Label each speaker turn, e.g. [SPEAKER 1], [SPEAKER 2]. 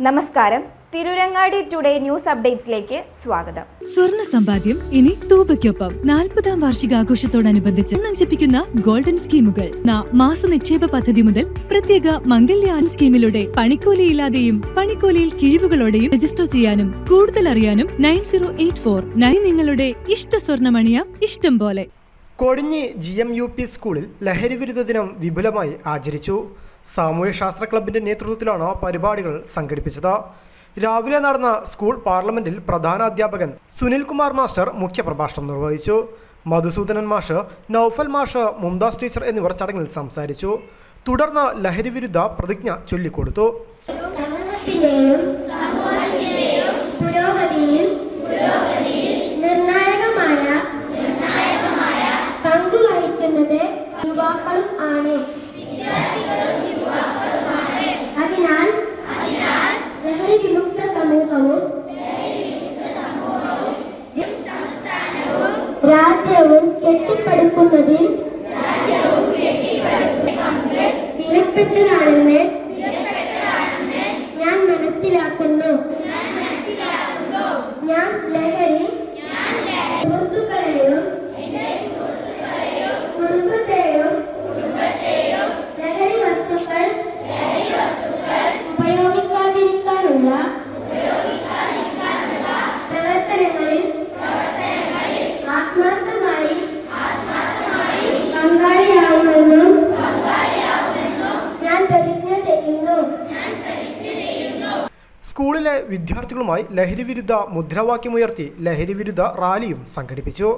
[SPEAKER 1] നമസ്കാരം. Tirurangadi today news അപ്ഡേറ്റ്സിലേക്ക് സ്വാഗതം.
[SPEAKER 2] സ്വർണ സമ്പാദ്യം ഇനി തൂബയ്ക്കൊപ്പം നാൽപ്പതാം വാർഷികാഘോഷത്തോടനുബന്ധിച്ച് നഞ്ചിപ്പിക്കുന്ന ഗോൾഡൻ സ്കീമുകൾ. ന- മാസ നിക്ഷേപ പദ്ധതി മുതൽ പ്രത്യേക മംഗല്യാൻ സ്കീമിലൂടെ പണിക്കൂലിയില്ലാതെയും പണിക്കൂലിയിൽ കിഴിവുകളോടെയും രജിസ്റ്റർ ചെയ്യാനും കൂടുതൽ അറിയാനും nine zero eight four nine നിങ്ങളുടെ ഇഷ്ട സ്വർണമണിയ ഇഷ്ടം പോലെ.
[SPEAKER 3] Kodinhi G M U P സ്കൂളിൽ ലഹരിവിരുദ്ധ ദിനം വിപുലമായി ആചരിച്ചു. സാമൂഹ്യശാസ്ത്ര ക്ലബിന്റെ നേതൃത്വത്തിലാണ് പരിപാടികൾ സംഘടിപ്പിച്ചത്. രാവിലെ നടന്ന സ്കൂൾ പാർലമെന്റിൽ പ്രധാന അധ്യാപകൻ സുനിൽ കുമാർ മാസ്റ്റർ മുഖ്യപ്രഭാഷണം നിർവഹിച്ചു. മധുസൂദനൻ മാഷ് നൌഫൽ മാഷ് മുംതാസ് ടീച്ചർ എന്നിവർ ചടങ്ങിൽ സംസാരിച്ചു. തുടർന്ന് ലഹരിവിരുദ്ധ പ്രതിജ്ഞ ചൊല്ലിക്കൊടുത്തു.
[SPEAKER 4] സമൂഹവും രാജ്യവും കെട്ടിപ്പടുക്കുന്നതിൽ വിലപ്പെട്ടതാണെന്ന് ഞാൻ മനസ്സിലാക്കുന്നു. ഞാൻ ലഹരി സുഹൃത്തുക്കളെയും കുടുംബത്തെയും ലഹരി വസ്തുക്കൾ ഉപയോഗിക്കാതിരിക്കാനുള്ള
[SPEAKER 3] സ്കൂളിലെ വിദ്യാർത്ഥികളുമായി ലഹരിവിരുദ്ധ മുദ്രാവാക്യമുയർത്തി ലഹരിവിരുദ്ധ റാലിയും സംഘടിപ്പിച്ചു.